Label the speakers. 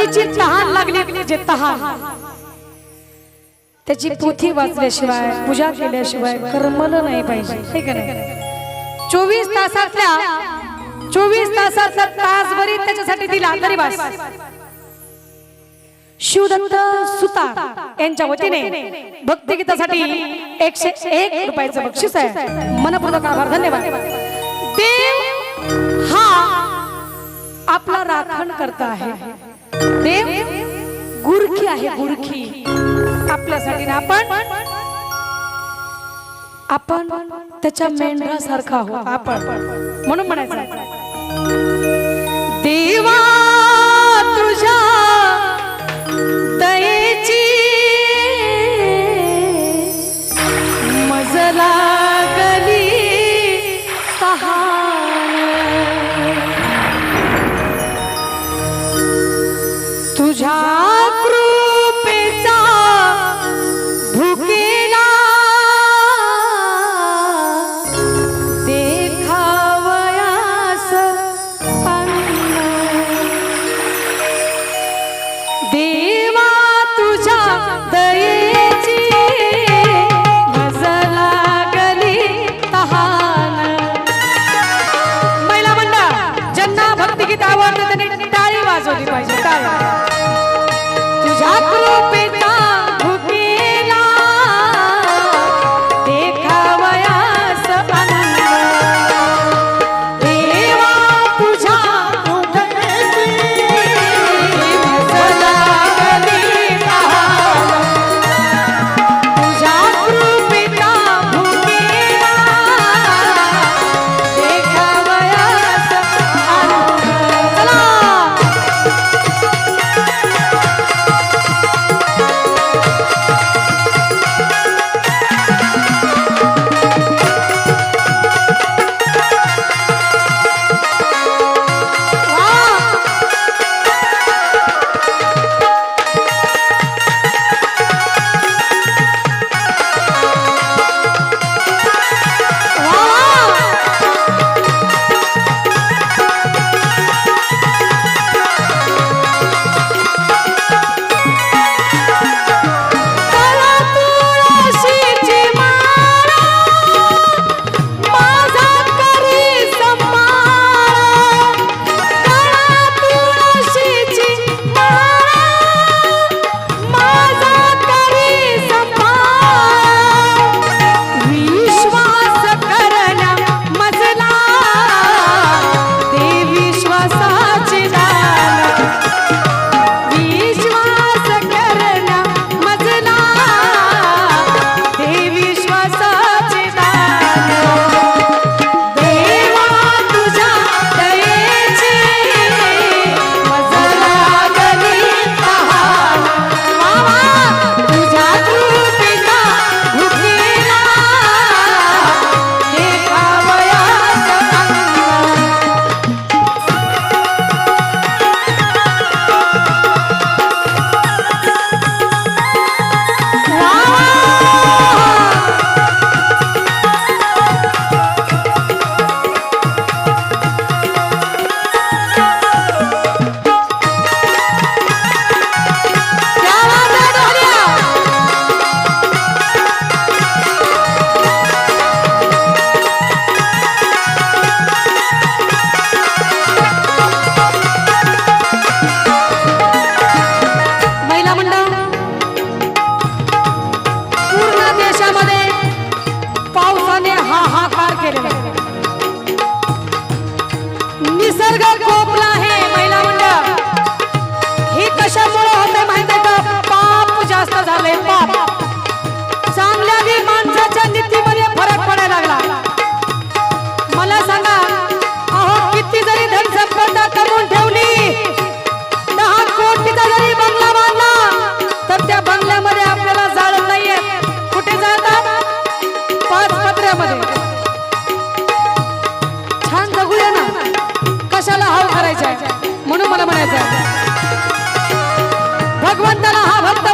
Speaker 1: मातीची तहान लागली म्हणजे तहान. त्याची पोथी वाचल्याशिवाय पूजा केल्याशिवाय करमल नाही पाहिजे ठीक आहे चोवीस तासातल्या चोवीस तासात तास त्याच्यासाठी दिला तरी बस शिवदत्त सुता यांच्या वतीने भक्तिगीतासाठी एकशे एक रुपयाचं बक्षीस आहे. मनपूर्वक आभार धन्यवाद. देव हा आपला राखण करता आहे. देव गुरखी आहे गुरखी. आपल्यासाठी ना आपण आपण त्याच्या मेंढरासारखा आहोत. आपण. म्हणून म्हणायचं. বুঝা মনে হাহাকার ಭಗವಂತನ ಭಕ್ತ